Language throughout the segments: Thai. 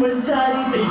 ไ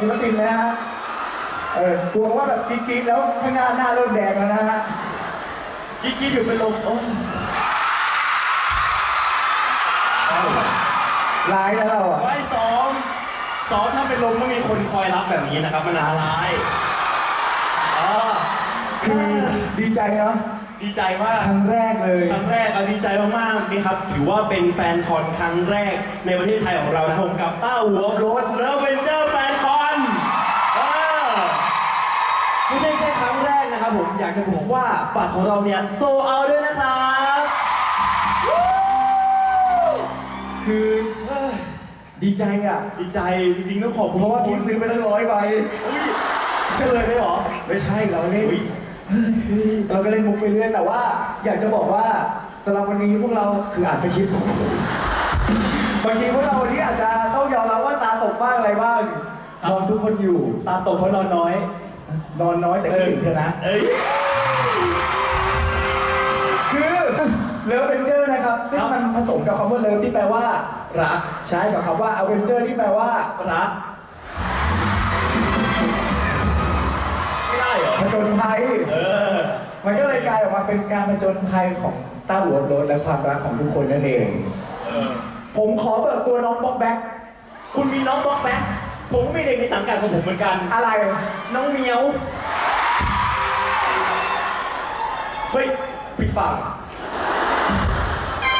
ศิลปินนะฮะเออกลัวว่าแบบกรี๊ดๆแล้วข้างหน้าหน้าเริ่มแดงแล้วนะฮะกรี๊ดๆอยู่เป็นลมโอ้ร้ายนะเราอะไว้ซ้อมซ้อมถ้าเป็นลมต้องมีคนคอยรับแบบนี้นะครับ มันอันตรายอ่าคือดีใจเนาะดีใจมากครั้งแรกเลยครั้งแรกเอาดีใจมากๆนี่ครับ ถือว่าเป็นแฟนคอนครั้งแรกในประเทศไทยของเรานะครับผมกับต้าหัวรถเลิฟเวนเจอร์แฟน นะครับผมอยากจะบอกว่าบัตรของเราเนี่ยโซเอาด้วยนะครับ คือเอ้ยดีใจอะ ดีใจจริงๆต้องขอบคุณเพราะว่าพี่ซื้อไปตั้งร้อยใบอุ๊ยเฉลยเลยเหรอ ไม่ใช่เราเล่นอุ๊ยเราก็เล่นมุกไปเรื่อยแต่ว่า อยากจะบอกว่าสำหรับวันนี้พวกเราคืออ่านสคริปต์บางทีพวกเราวันนี้อาจจะต้องยอมรับว่าตาตกบ้างอะไรบ้างนอนทุกคนอยู่ ตาตกเพราะนอนน้อย นอนน้อยแต่ก็ตื่นเถอะนะ เอ้ย คือเลิฟเวนเจอร์นะครับ ซึ่งครับ มันผสมกับคำว่าเลิฟที่แปลว่า รักใช้กับคำว่าอเวนเจอร์ที่แปลว่ารักไม่ได้เหรอ ผจญภัย เออ มันก็เลยกลายออกมาเป็นการผจญภัยของต้าหัวโรถและความรักของทุกคนนั่นเอง เออ ผมขอเปิดตัวน้องป๊อกแบ็คคุณมีน้องบล็อกแบ็ค ผมก็มีเด็กในสังกัดของผมเหมือนกัน อะไร น้องเหมียว เฮ้ยผิดฝั่ง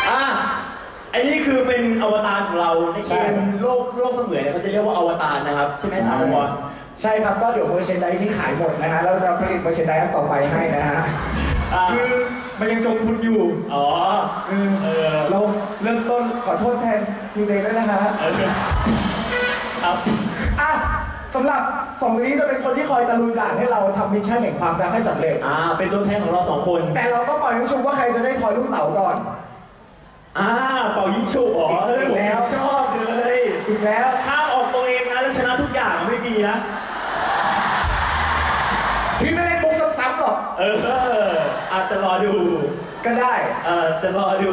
อะไอ้นี่คือเป็นอวตารของเราในเกมโลกโลกเสมือนเนี่ยเขาจะเรียกว่าอวตารนะครับใช่ไหมสามวอนใช่ครับก็เดี๋ยวเวอร์ชันไดนี่ขายหมดนะฮะเราจะผลิตเวอร์ชันไดอันต่อไปให้นะฮะอ่าคือมันยังจมทุนอยู่อ๋อเออเออ เราเริ่มต้นขอโทษแทนฟิวเดย์ด้วยนะฮะ เออครับอะ สำหรับสองคนนี้จะเป็นคนที่คอยตะลุยด่านให้เราทำมิชชั่นแห่งความรักให้สำเร็จ อ่า เป็นตัวแทนของเราสองคน แต่เราต้องปล่อยให้ชุมว่าใครจะได้ทอยลูกเต๋าก่อน อ่า เป่ายิงฉุบอ๋อเฮ้ยผมแล้วชอบเลยอีกแล้วห้ามออกตัวเองนะแล้วชนะทุกอย่างไม่มีนะ พี่ไม่เล่นมุกซ้ำๆหรอกเออ อาจจะรอดู ก็ได้ เออจะรอดู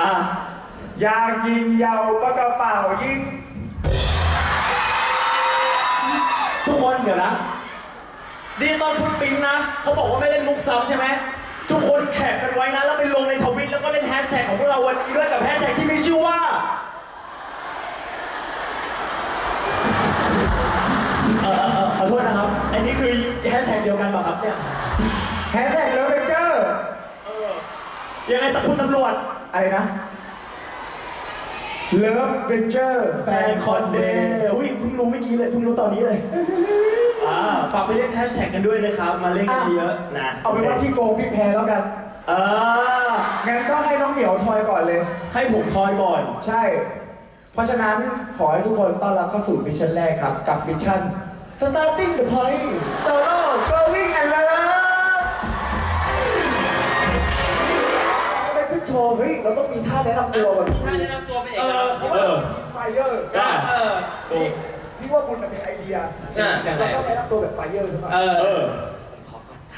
อะ ยางยิงยาวปากกระเป๋ายิง ดี๋ยวนะดีตอนคุณปิ๊งนะเขาบอกว่าไม่เล่นมุกซ้ำใช่ไหมทุกคนแคปกันไว้นะ แล้วไปลงในทวิตแล้วก็เล่นแฮชแท็กของพวกเราวันนี้ด้วยกับแฮชแท็กที่มีชื่อว่า เออเออเออขอโทษนะครับ อันนี้คือแฮชแท็กเดียวกันเปล่ะครับเนี่ยแฮชแท็กเลิฟเวนเจอร์เออยังไงแต่คุณตำรวจอะไรนะ เลิฟเวนเจอร์แฟนคอนเดย์อุ้ยเพิ่งรู้เมื่อกี้เลยเพิ่งรู้ตอนนี้เลย อ่าฝากไปเล่นแฮชแท็กกันด้วยนะครับ มาเล่นกันเยอะๆนะเอาเป็นว่าพี่โกงพี่แพ้แล้วกัน เออ งั้นก็ให้น้องเหมียวทอยก่อนเลย ให้ผมทอยก่อน ใช่ เพราะฉะนั้นขอให้ทุกคนต้อนรับเข้าสู่มิชชั่นแรกครับ กับมิชชั่น starting the point solo going and love ไปขึ้นโชว์เฮ้ยเราต้องมีท่าแนะนำตัวก่อนถ้าแนะนำตัวเป็นเอเอกลัอกษณ์ เยอร์ได้เออถูก พี่ว่าบุญมันเป็นไอเดียอะเราต้องแนะนำตัวแบบไฟเยอร์ใช่ไหมเอเออ อ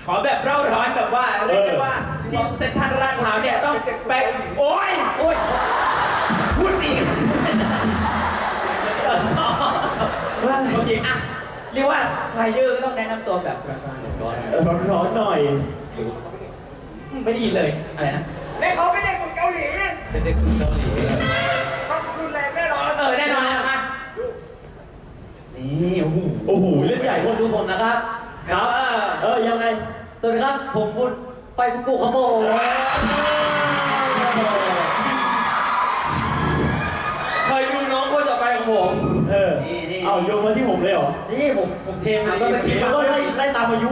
ขอแบบเร่าร้อนแบบว่าเรียกได้ว่าทีมเซนทรันลาดพร้าวเนี่ยต้องไปโอ้ยโอ้ยพูดอีกโอเคอะเรียกว่าไฟเยอร์ก็ต้องแนะนำตัวแบบร้อนร้อนๆหน่อยๆไม่ได้ยินเลยอะไรนะในเขาเป็นเด็กคนเกาหลีเป็นเด็กเกาหลี เออแน่นอนนะมานี่โอ้โหโอ้โหเล่นใหญ่คนนดูคนนะครับ ครับ เออเออยังไงสวัสดีครับ ผมบุญไปกุกุครับผมคอดูน้องคนต่อไปของผม เออเอาโยงมาที่ผมเลยเหรอนี่ผมผมเทมแล้วก็เทมแล้วก็ได้ไล่ตามอายุ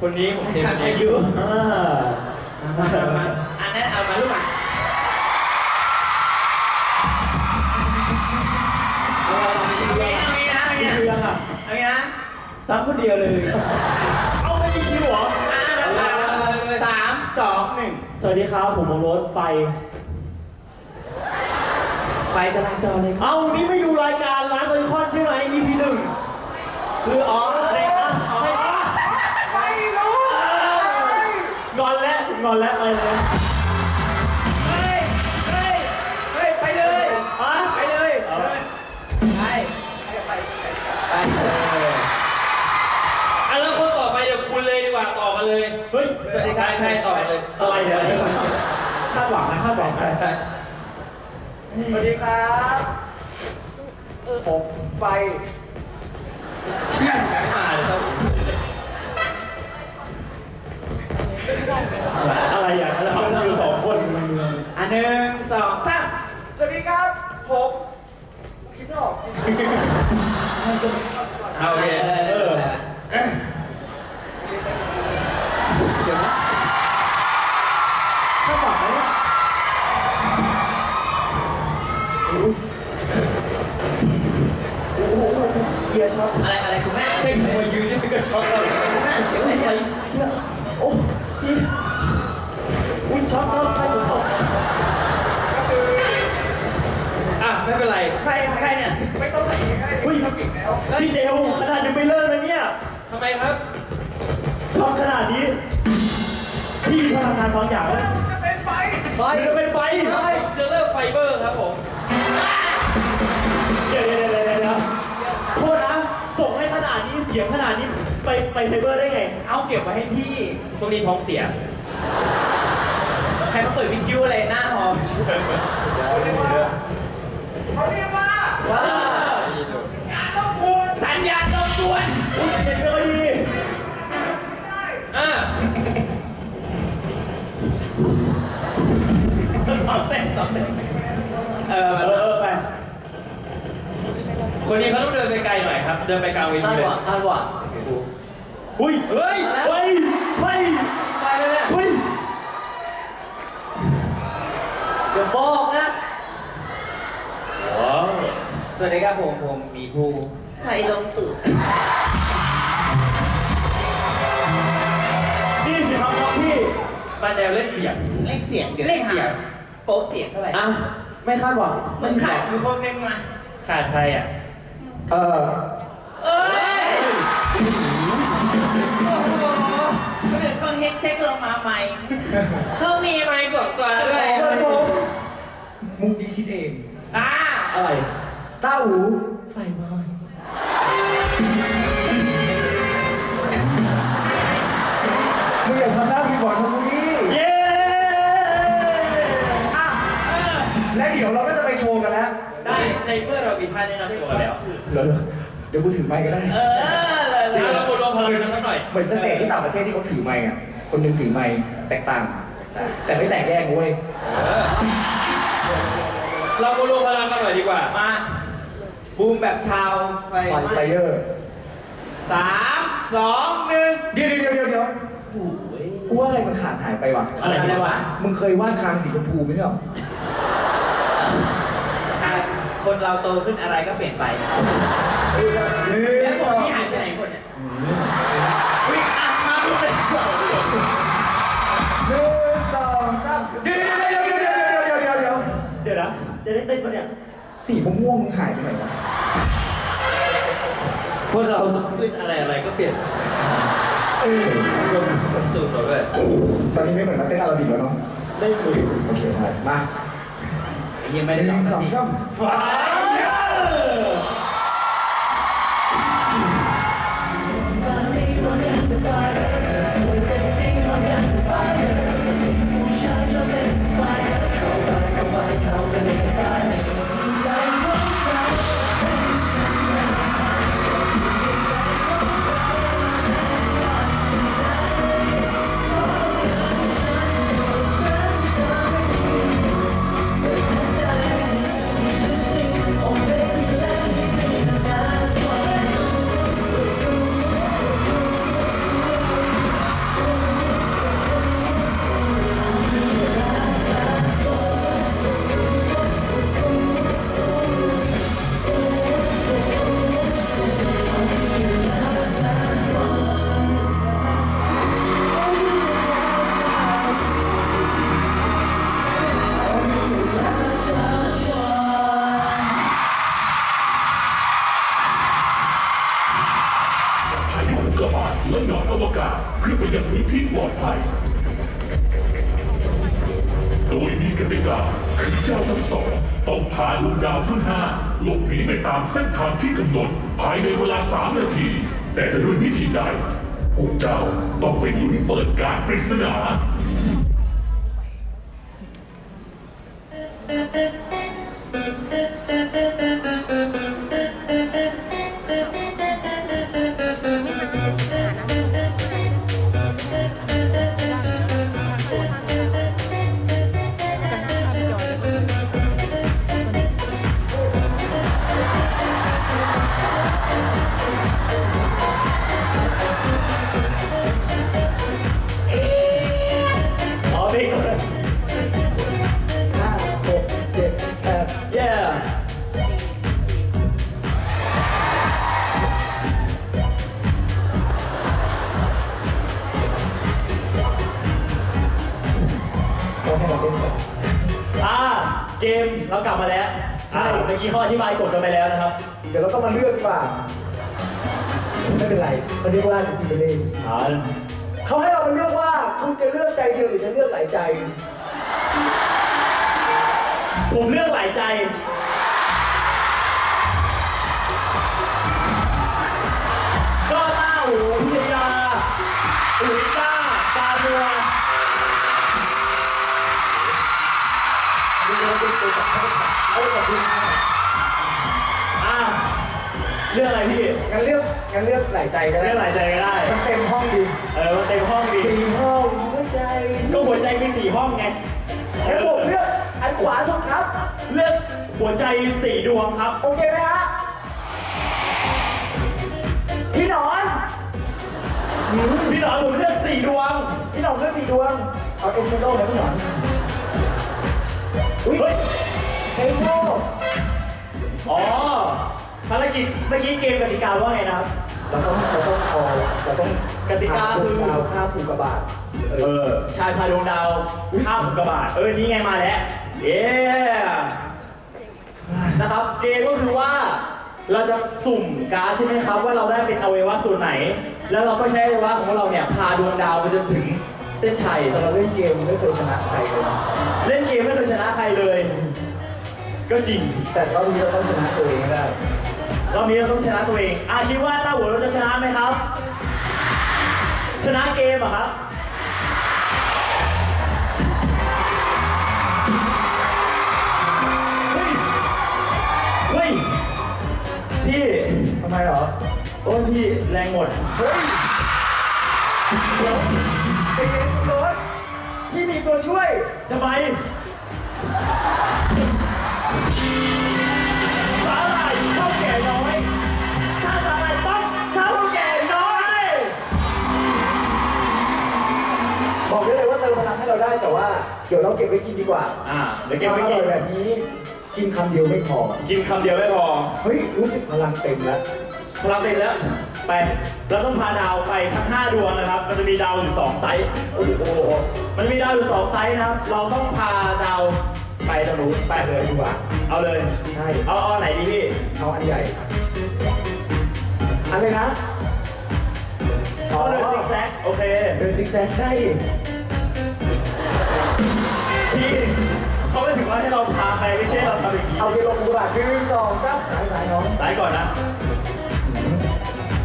คนนี้ผมเทมคนนี้อายุอ่ามามามาอันนั้นเอามาลูกหมา ซ้ำคนเดียวเลยเอาไม่มีคิวเหรออ่าสามสองหนึ่งสวัสดีครับผมโมรถไฟ ไฟจราจรเลยเอานี่ไม่ดูรายการร้านไอคอนใช่ไหม EP หนึ่งคืออ๋ออะไรนะไม่ไม่รู้งอนแล้วงอนแล้วไปเลย เลย เฮ้ยสวัสดีครับใช่ต่อเลยอะไรเนี่ยคาดหวังนะคาดหวังนะสวัสดีครับผมไฟอ่าเดี๋ยวครับอะไรอย่างนั้นเขาอยู่สองคนอันหนึ่งสองสามสวัสดีครับ ผมคิดไม่ออกจริงเอาโอเคเออ ช็อตเราเลยคุณแม่เสียงอะไรโอ้ยอุ้ยช็อตช็อตใครผมตกอะไม่เป็นไร ใครใครเนี่ยไม่ต้องใส่ก็ได้อุ้ยพี่เดวขนาดยังไม่เลิกเลยเนี่ยทำไมครับช็อตขนาดนี้ พี่พลังงานบางอย่างไหมจะเป็นไฟไฟจะเป็นไฟเจอเลอร์ไฟเบอร์ครับผมเดี๋ยวเดี๋ยวเดี๋ยวเดี๋ยวเดี๋ยวโทษนะส่งให้ขนาดนี้เสียงขนาดนี้ ไปไปไฟเบอร์ได้ไง เอาเก็บไว้ให้พี่ช่วงนี้ท้องเสีย ใครมาเปิดวิทยุอะไรหน้าหอมเขาเรียกว่าเขาเรียกว่าว้างานต้องควรสัญญาณต้องกวนอุ้ยเด็กไม่ค่อยดีอะสองเต้นสองเต้นเออเออเออไปคนนี้เขาต้องเดินไปไกลหน่อยครับ เดินไปกลางเวทีคาดเลหย วังคาดหวัง อุ้ยเฮ้ยเฮ้ยเฮ้ยไปเลยเนี่ยเฮ้ยเดี๋ยวบอกนะ ว้าวสวัสดีครับผมผมมีภูไฟลงตึกนี่สิครับน้องพี่มาแนวเล่นเสียงเลขเสียงดี๋ยวเลขเสียงโป๊ะเสียงเท่าไหร่อะไม่คาดหวังมันขาดอยู่คนหนึงมาขาดใครอะเออเอ้ย โอ้โหเขาเป็นคนเฮกเซ็กลงมาใหม่เขามีไมค์สองตัวด้วยเชิญผมมุกดีชิดเองอ่าอะไรต้าหูไฟไหม้มึงอย่าทำหน้าผิดหวังนะมึงนี่เย้อะและเดี๋ยวเราก็จะไปโชว์กันแล้วได้ในเมื่อเรามีท่าแนะนำตัวแล้ว เดี๋ยวเดี๋ยวกูถือไมค์ก็ได้ เออ พลังกันสักหน่อยเหมือนสเตจที่ต่างประเทศที่เขาถือไมค์อะ คนหนึงถือไมค์แตกต่าง แต่ไม่แตกแยกเว้ย เรามารวมพลังกันหน่อยดีกว่า มา บูมแบบชาวไฟไฟไฟเยอร์สามสองหนึ่ง เดี๋ยวเดี๋ยวเดี๋ยวเดี๋ยวกูว่าอะไรมันขาดหายไปวะอะไรอะไรวะ มึงเคยวาดคางสีชมพูไหมใช่หรออะคนเราโตขึ้นอะไรก็เปลี่ยนไปหนึ่แล้วงผสมองที่หายไปไหนคนเนี่ย วิ่งอะมดูเยหนึ่งยวเดี๋ยวเดี๋ยวเดี๋ยวเดี๋ยวเดี๋ยวเดี๋ยวเดี๋ยวนะจะได้เต้นปะเนี่ยสีม่วงหายไปไหนวะพวกเราต้องเล่นอะไรอะไรก็เปลี่ยนเออรวมคอสตูมเราด้วยตอนนี้ไม่เหมือนนักเต้นอาราบิกแล้วเนาะได้คุยโอเคได้มาเหี้ยังไม่ได้หนึ่งสองสามฟ้าามเส้นทางที่กำหนดภายในเวลา 3 นาที แต่จะด้วยวิธีใดพวกเจ้าต้องไปลุ้นเปิดการปริศนา อ่าเมื่อกี้ข้ออธิบายกฎกันไปแล้วนะครับ เดี๋ยวเราต้องมาเลือกดีกว่าไม่เป็นไรเขาเรียกว่าทีมเล่นอ่าเขาให้เรามาเลือกว่าคุณจะเลือกใจเดียวหรือจะเลือกหลายใจ ผมเลือกหลายใจ งั้นเลือกงั้นเลือกหลายใจก็เลืได้อกหลายใจก็ได้ มันเต็มห้องดีเออมันเต็มห้องดีสี่ห้องหัวใจก็หัวใจมีสี่ห้องไงงั้นผมเลือกอันขวาสุดครับ เลือกหัวใจสี่ดวงครับ โอเคไหมฮะพี่หนอนพี่หนอนผมเลือกสี่ดวง พี่หนอนเลือกสี่ดวง เอาเอ็นเทโดเลยพี่หนอนอุ้ยเฮ้ย ใช้โม่อ๋อ ภารกิจเมื่อกี้เกมกติกาว่าไงนะครับ เราต้องเราต้องเอาเราต้องกติกาคือ ดาวค่าผูกกระบาดเออ ชายพาดวงดาวข้ามกระบาดเออ นี่ไงมาแล้ว เย้ นะครับ เกมก็คือว่าเราจะสุ่มการ์ดใช่ไหมครับ ว่าเราได้เป็นอวัยวะส่วนไหน แล้วเราก็ใช้อวัยวะของเราเนี่ยพาดวงดาวไปจนถึงเส้นชัย แต่เราเล่นเกมไม่เคยชนะใครเลยเล่นเกมไม่เคยชนะใครเลย ก็จริง แต่รอบนี้เราต้องชนะตัวเองให้ได้ รอบนี้เราต้องชนะตัวเองอะคิดว่าต้าหัวเราจะชนะไหมครับ ชนะเกมเหรอะครับ เฮ้ย เฮ้ย พี่ ทำไมเหรอ โอ้ยพี่แรงหมด เฮ้ยเดี๋ยวใจเย็นรถพี่มีตัวช่วย ทำไม ก่น้อย ถ้าสาหร่ายต้องเท่าแก่น้อย บอกได้เลยว่าเติมพลังให้เราได้แต่ว่า เดี๋ยวเราเก็บไว้กินดีกว่าอ่าเดี๋ยวเก็บไว้ควากิมอนร่อยแบบนี้ กินคำเดียวไม่พอ กินคำเดียวไม่พอเฮ้ย รู้สึกพลังเต็มแล้วเราเต็มแล้ว ไป เราต้องพาดาวไปทั้ง5ดวงนะครับ มันจะมีดาวอยู่2ไซส์ โอ้โห มันมีดาวอยู่2ไซส์นะครับ เราต้องพาดาว ไปตรงนู้นไปไปเลยดีกว่า เอาเลย ใช่ เอาเอาไหนดีพี่ เอาอันใหญ่อันเลยนะเอาเลยซิกแซกโอเค เดินซิกแซกได้ดิพี่เขาไม่ถึงว่าให้เราพาไปไม่ใช่เราทำอย่างนี้เอาเกลงกระบาดพี่วิ่งสองจ้าสายสายน้องสายก่อนนะ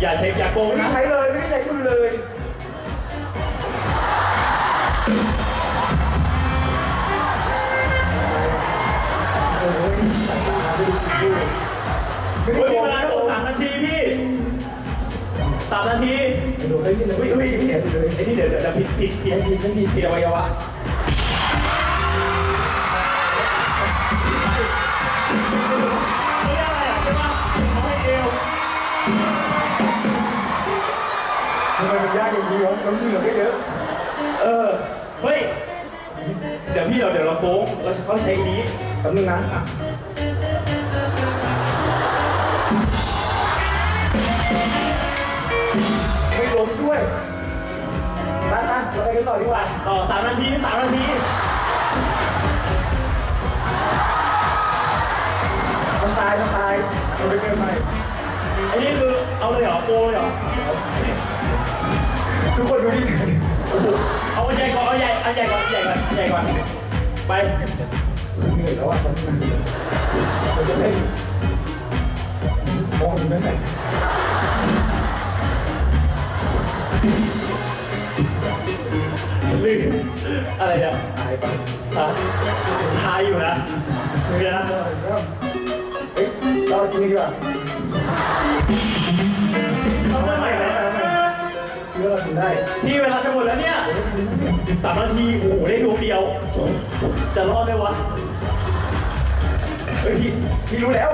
อย่าเช็คอย่าโกงไม่ได้นะ ใช้เลยไม่ได้ใช้มือเลย ไม่มีโกเวลาไม่ทั้งหมดสามนาทีพี่สามนาทีดูได้ยินเลยอุ้ยอุ้ยเห็นเลยไอ้นี่เดี๋ยวเดี๋ยวเดี๋ยวผิดผิดผิดผิดผิดผิดอวัยวะเรียกอะไรใช่ปะเขาให้เอวทำไมมันยากอย่างนี้วะน้ำเหนือก็เยอะ เออ เฮ้ย เดี๋ยวพี่เดี๋ยวเดี๋ยวเราโป้งเราจะเขาใช้นี้แป๊บนึงนะ กันต่อดีกว่าต่อสามนาทีสามนาทีมันตายมันตายมันไปเกินไปอันนี้คือเอาเลยเหรอโปรเลยเหรอทุกคนดูดิเอาใหญ่ก่อนเอาใหญ่เอันใหญ่ก่อนอันใหญ่ก่อนอันใหญ่ก่อนไปเหนื่อยแล้วอะตอนนี้มันจะเล่นมองอยู่นั่นแหละ ลืมอะไรเนี่ยตายไปฮะทายอยู่นะไม่ได้นะเฮ้ยเราจริงดีกว่าเอาเรื่องใหม่ไหมคิดว่าเราทำได้พี่เวลาจะหมดแล้วเนี่ยสามนาทีโอ้โหได้ดวงเดียว จะรอดไหมวะเฮ้ยพี่พี่รู้แล้ว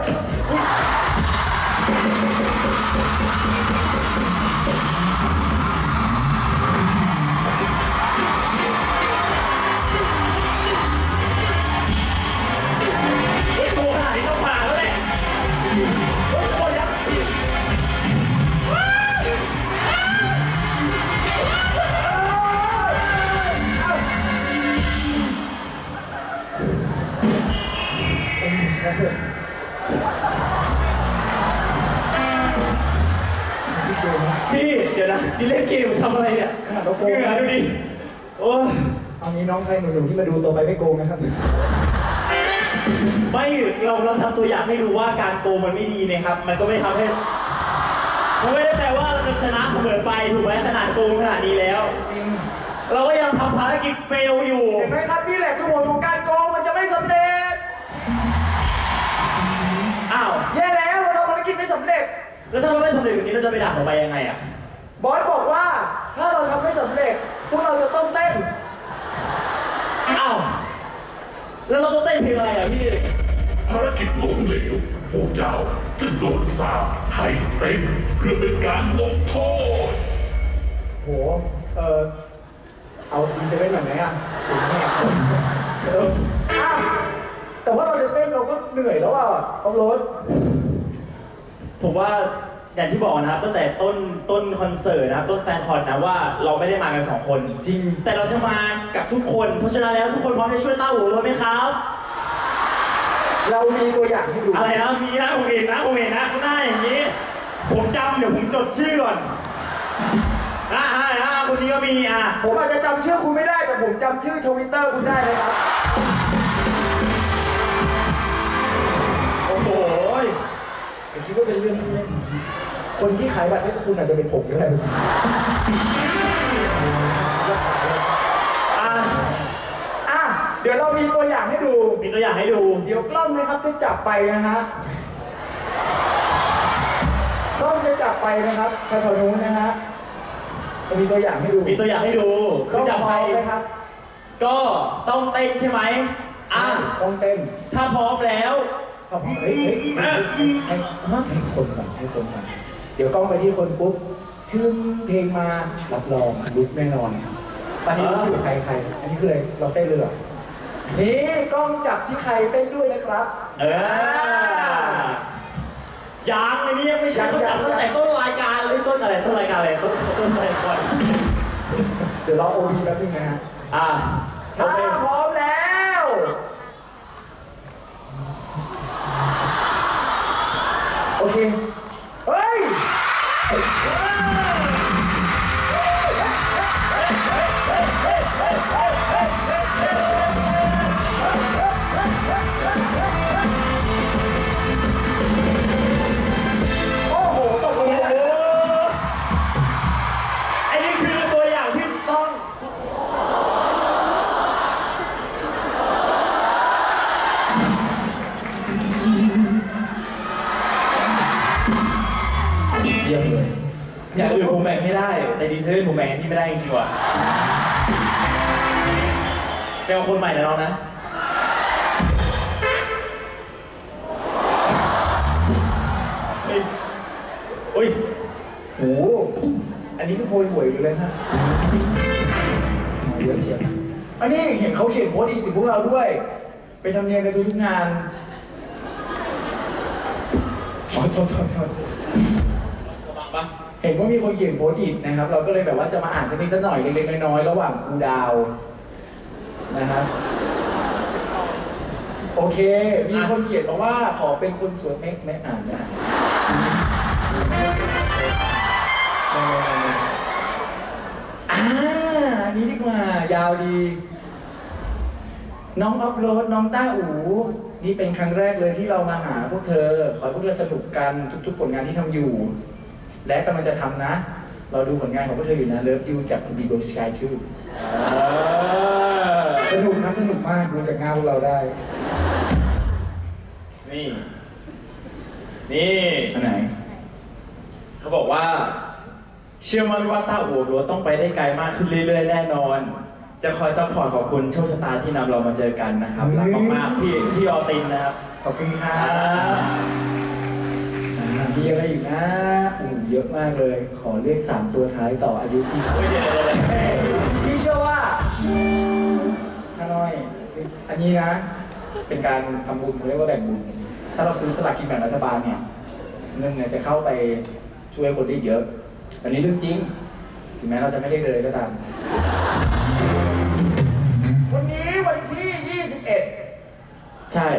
พี่เจอนะพี่ เดี๋ยวนะนี่เล่นเกมทำอะไรเนี่ยขนาดเราโกเหงงื่อนะดูดิโอ้ยเอางี้น้องใครหนูๆที่มาดูตัวไปไม่โกงนะครับ ไม่เราเราทำตัวอย่างให้ดูว่าการโกงมันไม่ดีนะครับ มันก็ไม่ทำให้มันไม่ได้แปลว่าเราจะชนะเสมอไปถูกไหมขนาดโกงขนาดนี้แล้วจริงเราก็ยังทำภารกิจเฟลอยู่ เห็นไหมครับนี่แหละคือผลของการำภารกิจไม่สำเร็จ แล้วถ้าเราไม่สำเร็จแบบนี้เราจะไปด่าออกไปยังไงอะ บอสบอกว่าถ้าเราทำไม่สำเร็จ พวกเราจะต้องเต้น อ้าว แล้วเราต้องเต้นเพลงอะไรอะพี่ ภารกิจล้มเหลวพวกเจ้าจะโดนสาปให้เต้นเพื่อเป็นการลงโทษ โห เออเอาดีเซเว่นหน่อยไหมอะถึงแน่เอออ้าวแต่ว่าเราจะเต้นเราก็เหนื่อยแล้วอะเอารถ ผมว่าอย่างที่บอกนะครับตั้งแต่ต้นต้นคอนเสิร์ตนะครับต้นแฟนคอนนะว่าเราไม่ได้มากันสองคน จริง แต่เราจะมากับทุกคน เพราะฉะนั้นแล้วทุกคนพร้อมจะช่วยต้าหูรถไหมครับ เรามีตัวอย่างให้ดูอะไรนะมีนะผมเห็นนะผมเห็นนะข้างหน้าอย่างนี้ ผมจำเดี๋ยวผมจดชื่อก่อนอ่าอ่าอ่าคนนี้ก็มีอะผมอาจจะจำชื่อคุณไม่ได้แต่ผมจำชื่อทวิตเตอร์คุณได้เลยครับ ผมคิดว่าเป็นเรื่องเล่นๆคนที่ขายบัตรให้คุณอาจจะเป็นผมก็ได้อะอะเดี๋ยวเรามีตัวอย่างให้ดู มีตัวอย่างให้ดู เดี๋ยวกล้องนะครับจะจับไปนะฮะกล้องจะจับไปนะครับแถวๆนู้นนะฮะจะมีตัวอย่างให้ดูมีตัวอย่างให้ดูกล้องจับพใคร้รอมนะครับ ก็ต้องเต้นใช่ไหมอะต้องเต้น ถ้าพร้อมแล้ว เอาเฮ้ยเฮ้ยให้ให้คนก่อนให้คนก่อนเดี๋ยวกล้องไปที่คนปุ๊บ ชื่อเพลงมารับรองลุกแน่นอนตอนนี้รู้อยู่ใครใคร อันนี้คืออะไรเราเต้นเลยเหรอนี่กล้องจับที่ใครเต้นด้วยนะครับ เออยังอันนี้ยังไม่ใช่เขาจับตั้งแต่ต้นรายการเลยต้นอะไรต้นรายการอะไรต้นต้นรายการเดี๋ยวเรอโอพีแป๊บนึงนะฮะอะโอถ้าเคพร้อมแล้ว โเป็นธรรมเนียมในทุกงานขอโทษโทษโทษบังปะเห็นว่ามีคนเขียนโพสต์อีกนะครับ เราก็เลยแบบว่าจะมาอ่านสักนิดสักหน่อยเล็กๆน้อยๆระหว่างครูดาวนะครับโอเค มีคนเขียนมาว่าขอเป็นคนสวยไม่ไม่อ่านไม่อ่านอ่าอันนี้ดีกว่า ยาวดี น้องอัพโหลดน้องต้าอู นี่เป็นครั้งแรกเลยที่เรามาหาพวกเธอ ขอให้พวกเธอสนุกกันทุกๆผลงานที่ทำอยู่ และกำลังจะทำนะ เราดูผลงานของพวกเธออยู่นะ Love You จาก b ีโ o Sky 2สนุกครับสนุกมากดูจากงานพวกเราได้ นี่ นี่อันไหน เขาบอกว่า เชื่อมั่นว่าต้าอู่รัวต้องไปได้ไกลมากขึ้นเรื่อยๆแน่นอน จะคอยซัพพอร์ตขอบคุณโชคชะตาที่นำเรามาเจอกันนะครับรักมากๆพี่พี่ออตินนะครับขอบคุณครับอ่ามีอะไรอยู่นะอูเยอะมากเลย ขอเรียกสามตัวท้ายต่ออายุพี่สาวเฮ้ยเดี๋ยวเดี๋ยวเดี๋ยวเฮ้ยพี่เชื่อว่าข้าน้อย อันนี้นะ เป็นการทำบุญเขาเรียกว่าแบ่งบุญ ถ้าเราซื้อสลากกินแบ่งรัฐบาลเนี่ยเงินเนี่ยจะเข้าไปช่วยคนได้เยอะ อันนี้เรื่องจริง ถึงแม้เราจะไม่ได้เลยก็ตาม ใช่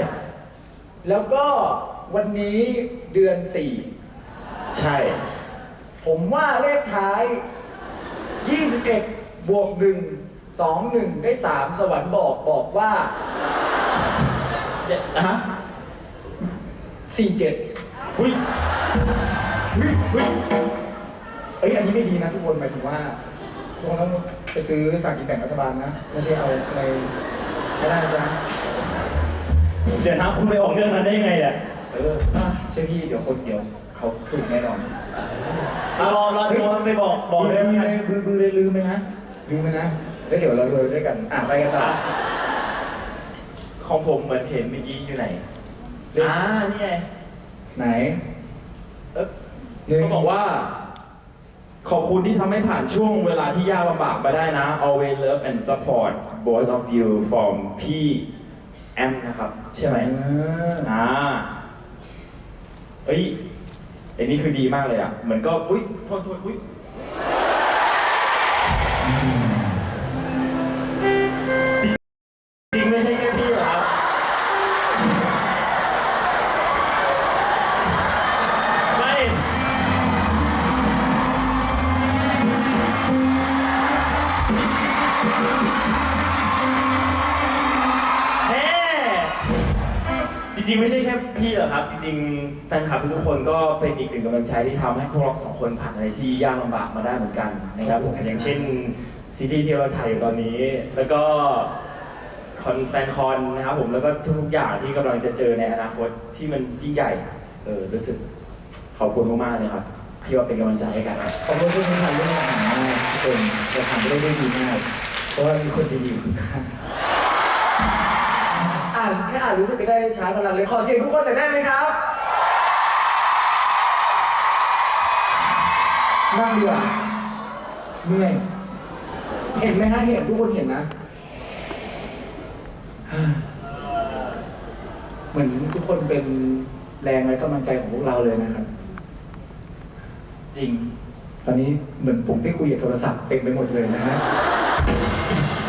แล้วก็วันนี้เดือนใช่4ผมว่าเลขท้าย 21 บวก 1 2 1 ได้ 3 สวรรค์บอกบอกว่าเดี๋ยวฮะ47หุ้ยหุ้ยหุ้ยเอ้ยอันนี้ไม่ดีนะทุกคนหมายถึงว่าทุกคนต้องไปซื้อสลากกินแบ่งรัฐบาลนะ ไม่ใช่เอาอะไรไม่ได้นะจ๊ะ เดี๋ยวนะคุณไปออกเรื่องนั้นได้ยังไงเนี่ยเอออะเชื่อพี่เดี๋ยวคนเดี๋ยวเขาถูกแน่นอนเอารอรอดูว่าไปบอกบอกได้ลืไหมมเลยบือบือเลยลืมไหมนะลืมไหมนะแล้วเดี๋ยวเรารวยด้วยกันอะไปกันต่อของผมเหมือนเห็นเมื่อกี้อยู่ไหนอ่านี่ไงไหนเอ๊ะหนึ่งเขาบอกว่า ขอบคุณที่ทำให้ผ่านช่วงเวลาที่ยากลำบากมาได้นะ always love and support both of you from พี่ แอมนะครับ ใช่ไหมอ่าเฮ้ยไอ้นี่คือดีมากเลยอะ เหมือนก็ อุ้ยโทษโทษอุ้ย หรอกครับ จริงๆแฟนคลับทุกคนก็เป็นอีกหนึ่งกำลังใจที่ทำให้พวกเราสองคนผ่านอะไรที่ยากลำบากมาได้เหมือนกันนะครับผมอย่างเช่นซีรีส์ที่เราถ่ายอยู่ตอนนี้ แล้วก็คอนแฟนคอนนะครับผมแล้วก็ทุกๆอย่างที่กำลังจะเจอในอนาคตที่มันยิ่งใหญ่เออรู้สึกขอบคุณมากๆเลยครับที่ว่าเป็นกำลังใจให้กันครับ ขอบคุณที่ทำเรื่องอาหารมากทุกคนจะทำได้ได้ดีมากเพราะว่ามีคนดีๆอยู่ข้างๆ อ่านแค่อ่านรู้สึกไม่ได้ช้าพลังเลยขอเสียงทุกคนหน่อยได้ไหมครับนั่งดีกว่าเหนื่อย เห็นไหมฮะเห็นทุกคนเห็นนะ เหมือนทุกคนเป็นแรงและกำลังใจของพวกเราเลยนะครับ จริง ตอนนี้เหมือนผมได้คุยกับโทรศัพท์เต็มไปหมดเลยนะฮะ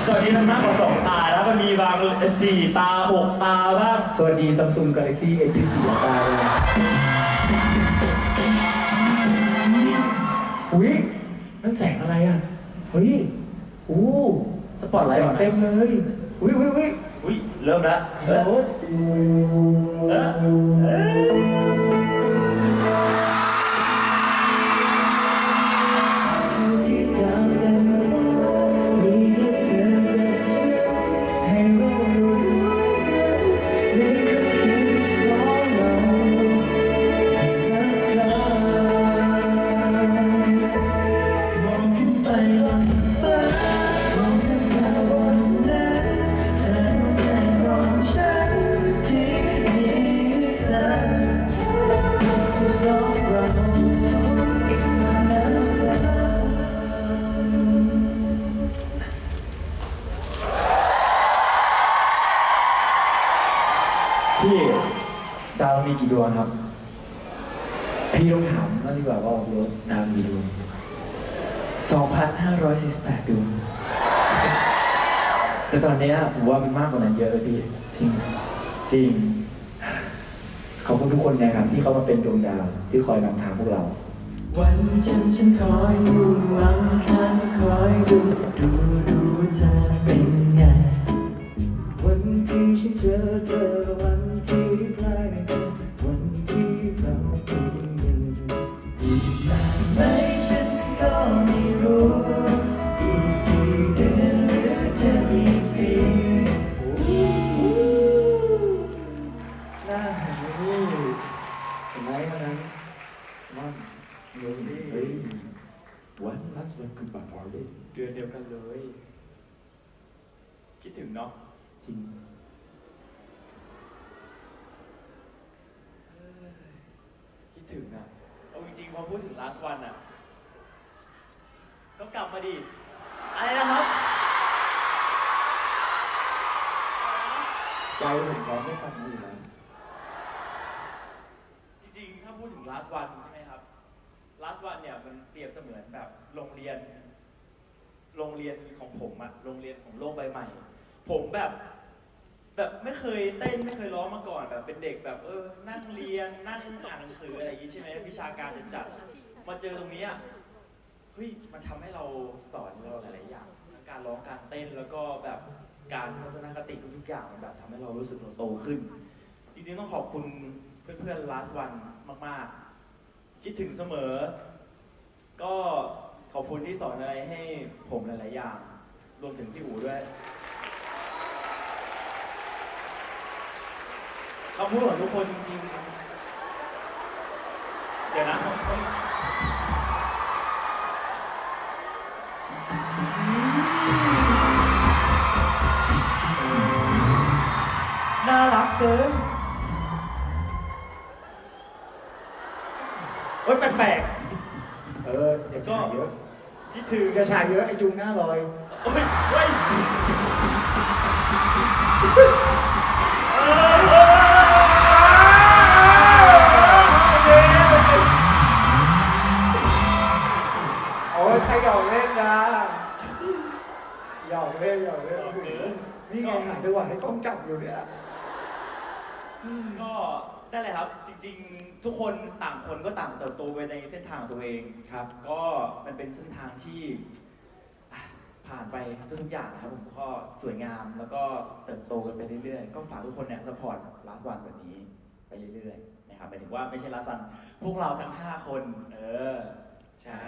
ตอนนี้มันมากกว่าสองตาแล้ว มันมีบางสี่ตาหกตาบ้าง สวัสดี Samsung Galaxy A24 ตาเลยอุ้ยนั่นแสงอะไรอะ เฮ้ย อู้สปอตไลท์แสงเต็มเลย อุ้ยอุ้ยอุ้ยอุ้ยเริ่มแล้วเออโอ้ยเออเออ ที่คอยนำทางพวกเรา วันจันทร์ฉันคอยดูวันอัง รงเรียนของผมอะโรงเรียนของโลกใบใหม่ ผมแบบ แบบไม่เคยเต้นไม่เคยร้องมาก่อนแบบเป็นเด็กแบบเออ นั่งเรียนนั่งอ่านหนังสืออะไรอย่างงี้ใช่ไหมวิชาการจัดๆมาเจอตรงนี้ยเฮ้ยมันทำให้เราสอนเราหลายๆอย่างการร้องการเต้นแล้วก็แบบการทัศนคติทุกๆอย่างมันแบบทำให้เรารู้สึกเราโตขึ้นจริงๆต้องขอบคุณเพื่อนๆ last one มากๆ คิดถึงเสมอ ก็ ขอบคุณที่สอนอะไรให้ผมหลายๆอย่าง รวมถึงพี่อูด้วยคำพูดของทุกคนจริงๆ เดี๋ยวนะน่ารักเกินโอ๊ยแปลกเอออย่าฉายเยอะๆคิดถึงอย่าฉายเยอะไอ้จุงหน้าลอยโอ้ยเฮ้ยโอ้ยใครหยอกเล่นนะหยอกเล่นหยอกเล่นโอ้โหนี่ไงหาจังหวะให้กล้องจับอยู่เนี่ยก็นั่นแหละครับ จริงๆทุกคนต่างคนก็ต่างเติบโตไปในเส้นทางของตัวเองครับ ก็มันเป็นเส้นทางที่อะผ่านไปทุกๆอย่างนะครับผมก็สวยงามแล้วก็เติบโตกันไปเรื่อยๆ ก็ฝากทุกคนเนี่ยสปอร์ตลาสวันแบบนี้ไปเรื่อยๆนะครับหมายถึงว่าไม่ใช่ลาสวันพวกเราทั้ง 5 คน เออ ใช่